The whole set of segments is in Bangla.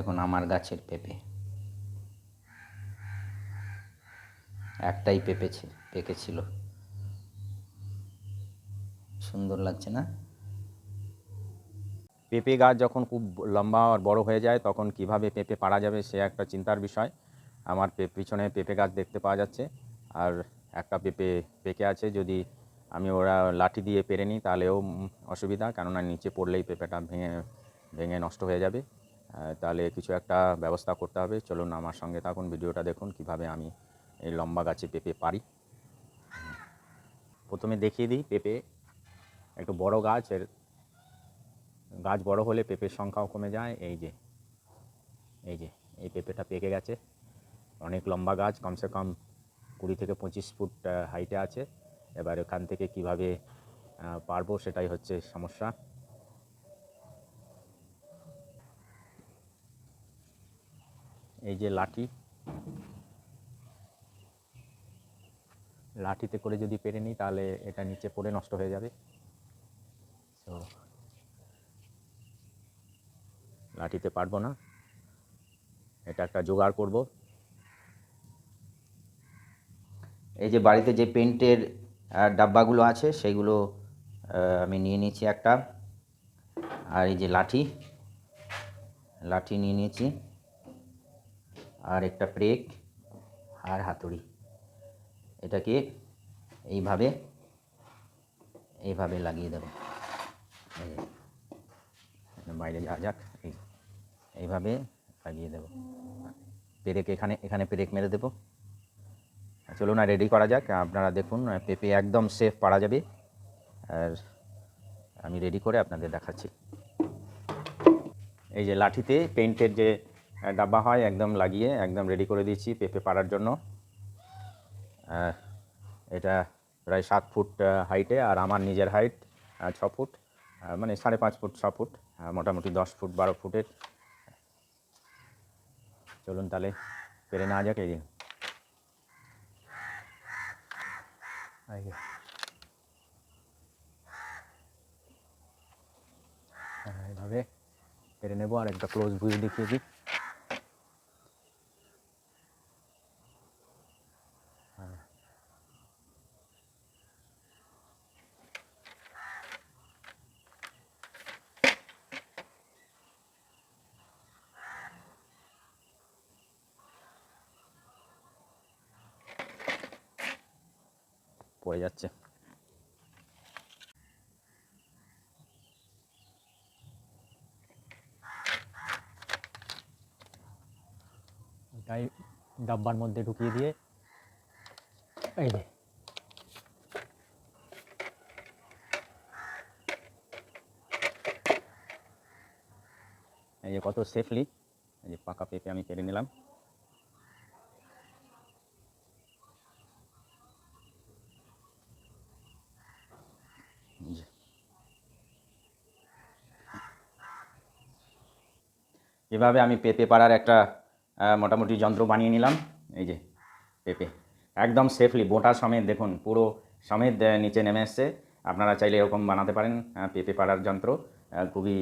দেখুন আমার গাছের পেঁপে। একটাই পেঁপেছে পেকেছিল সুন্দর লাগছে না? পেঁপে গাছ যখন খুব লম্বা আর বড় হয়ে যায়, তখন কীভাবে পেঁপে পাড়া যাবে সে একটা চিন্তার বিষয়। আমার পিছনে পেঁপে গাছ দেখতে পাওয়া যাচ্ছে। আর একটা পেঁপে পেকে আছে, যদি আমি ওরা লাঠি দিয়ে পেরে নিই, তাহলেও অসুবিধা। কেননা নিচে পড়লেই পেঁপেটা ভেঙে ভেঙে নষ্ট হয়ে যাবে। তাহলে কিছু একটা ব্যবস্থা করতে হবে। চলুন আমার সঙ্গে থাকুন, ভিডিওটা দেখুন কীভাবে আমি এই লম্বা গাছে পেঁপে পারি। প্রথমে দেখিয়ে দিই পেঁপে। একটু বড় গাছ, এর গাছ বড় হলে পেঁপের সংখ্যাও কমে যায়। এই যে এই যে, এই পেঁপেটা পেকে গেছে। অনেক লম্বা গাছ, কমসে কম কুড়ি থেকে পঁচিশ ফুট হাইটে আছে। এবার এখান থেকে কীভাবে পারব সেটাই হচ্ছে সমস্যা। এই যে লাঠি। লাঠিতে করে যদি পেরে নিই তাহলে এটা নিচে পড়ে নষ্ট হয়ে যাবে। তো লাঠিতে পারব না। এটা একটা জোগাড় করব। এই যে বাড়িতে যে পেন্টের ডাব্বাগুলো আছে সেইগুলো আহ, আমি নিয়ে নিয়েছি একটা। আর এই যে লাঠি লাঠি নিয়ে নিয়েছি। আর একটা ব্রেক আর হাতুড়ি। এটাকে এইভাবে এইভাবে লাগিয়ে দেবো। বাইরে যাওয়া যাক, এই, এইভাবে লাগিয়ে দেবো। পেরেক এখানে এখানে পেরেক মেরে দেবো। চলুন না রেডি করা যাক। আপনারা দেখুন, পেঁপে একদম সেফ পারা যাবে। আর আমি রেডি করে আপনাদের দেখাচ্ছি। এই যে লাঠিতে পেইন্টের যে ডাব্বা হয় একদম লাগিয়ে একদম রেডি করে দিয়েছি পেঁপে পাড়ার জন্য। এটা প্রায় সাত ফুট হাইটে আর আমার নিজের হাইট ছ ফুট মানে সাড়ে পাঁচ ফুট ছ ফুট মোটামুটি দশ ফুট বারো ফুটের। চলুন তাহলে পেরে নেওয়া যাক এই যে। এই যে। হ্যাঁ, এইভাবে পেরে নেব আর একটা ক্লোজ ভিউ দেখিয়ে দিই। পড়ে যাচ্ছে। ডাব্বার মধ্যে ঢুকিয়ে দিয়ে এই যে। এই যে কত সেফলি এই যে পাকা পেঁপে আমি পেরে নিলাম। এভাবে আমি পেঁপে পাড়ার একটা মোটামুটি যন্ত্র বানিয়ে নিলাম। এই যে, পেঁপে। একদম সেফলি বোটা সমেত দেখুন, পুরো সমেত নিচে নেমে এসছে। আপনারা চাইলে এরকম বানাতে পারেন পেঁপে পাড়ার যন্ত্র। খুবই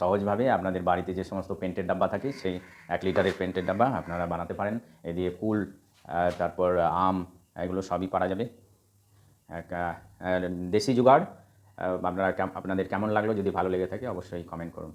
সহজভাবে আপনাদের বাড়িতে যে সমস্ত পেন্টের ডাব্বা থাকে, সেই এক লিটারের পেন্টের ডাব্বা আপনারা বানাতে পারেন। এ দিয়ে কুল তারপর আম, এগুলো সবই পারা যাবে। দেশি জুগাড়। আপনারা আপনাদের কেমন লাগল, যদি ভালো লেগে থাকে, অবশ্যই কমেন্ট করুন।